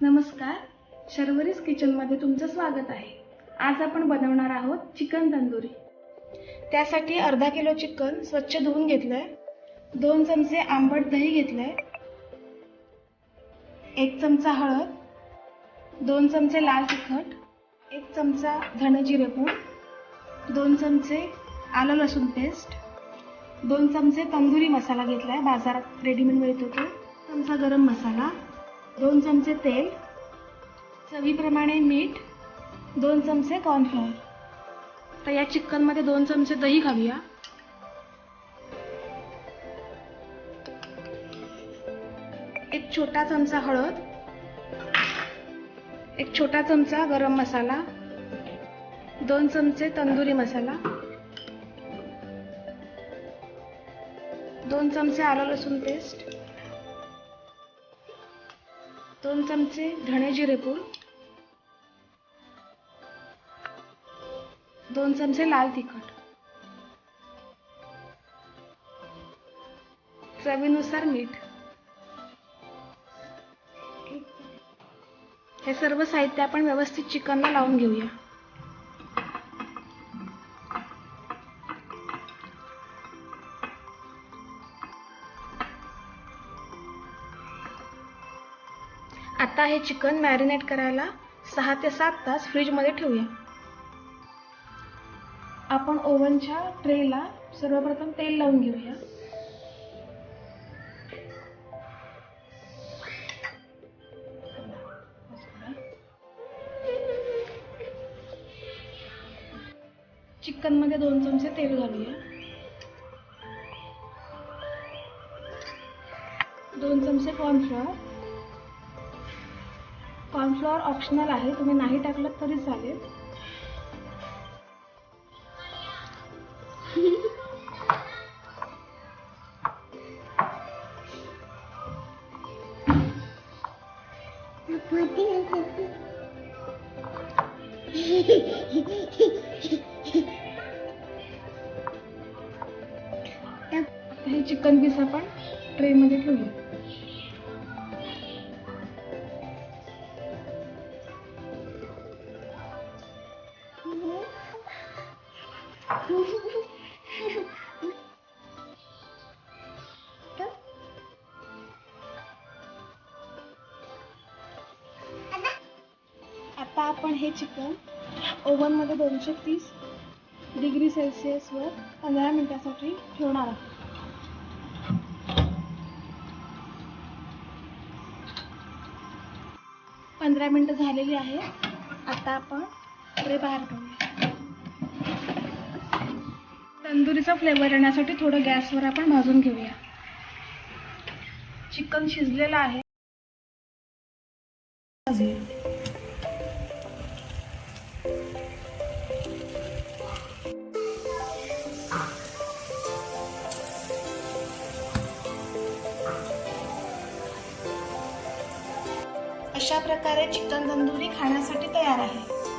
नमस्कार. शर्वरीज किचनमध्ये तुमचं स्वागत आहे. आज आपण बनवणार आहोत चिकन तंदुरी. त्यासाठी अर्धा किलो चिकन स्वच्छ धुवून घेतलं आहे दोन चमचे आंबट दही घेतलं आहे एक चमचा हळद. दोन चमचे लाल तिखट. एक चमचा धणे जिरेपूड दोन चमचे आलं लसूण पेस्ट. दोन चमचे तंदुरी मसाला घेतला आहे बाजारात रेडीमेड मिळतो तो चमचा गरम मसाला. दोन चमचे तेल चवीप्रमाणे मीठ दोन चमचे कॉर्नफ्लॉवर तर या चिकनमध्ये दोन चमचे दही घालूया. एक छोटा चमचा हळद एक छोटा चमचा गरम मसाला दोन चमचे तंदुरी मसाला दोन चमचे आलं लसूण पेस्ट दोन चमचे धणे जिरेपूर दोन चमचे लाल तिखट. चवीनुसार मीठ. हे सर्व साहित्य आपण व्यवस्थित चिकनला लावून घेऊया. आता हे चिकन मॅरिनेट करायला सहा ते सात तास फ्रीजमध्ये ठेवूया. आपण ओव्हनच्या ट्रेला सर्वप्रथम तेल लावून घेऊया. चिकनमध्ये दोन चमचे तेल घालूया. दोन चमचे कॉर्नफ्लॉवर कॉर्नफ्लॉवर ऑप्शनल आहे. तुम्ही नाही टाकलं तरी चालेल. हे चिकन पीस आपण ट्रेमध्ये ठेवूया. आता आपण हे चिकन ओव्हनमध्ये दोनशे तीस डिग्री सेल्सिअसवर पंधरा मिनिटासाठी ठेवणार आहोत. पंधरा मिनटं झालेली आहे आता आपण ट्रे बाहेर काढूया. तंदुरीचा फ्लेवर येण्यासाठी थोडं गॅसवर आपण भाजून घेऊया. चिकन शिजलेलं आहे. अशा प्रकारे चिकन तंदुरी खाण्यासाठी तयार आहे.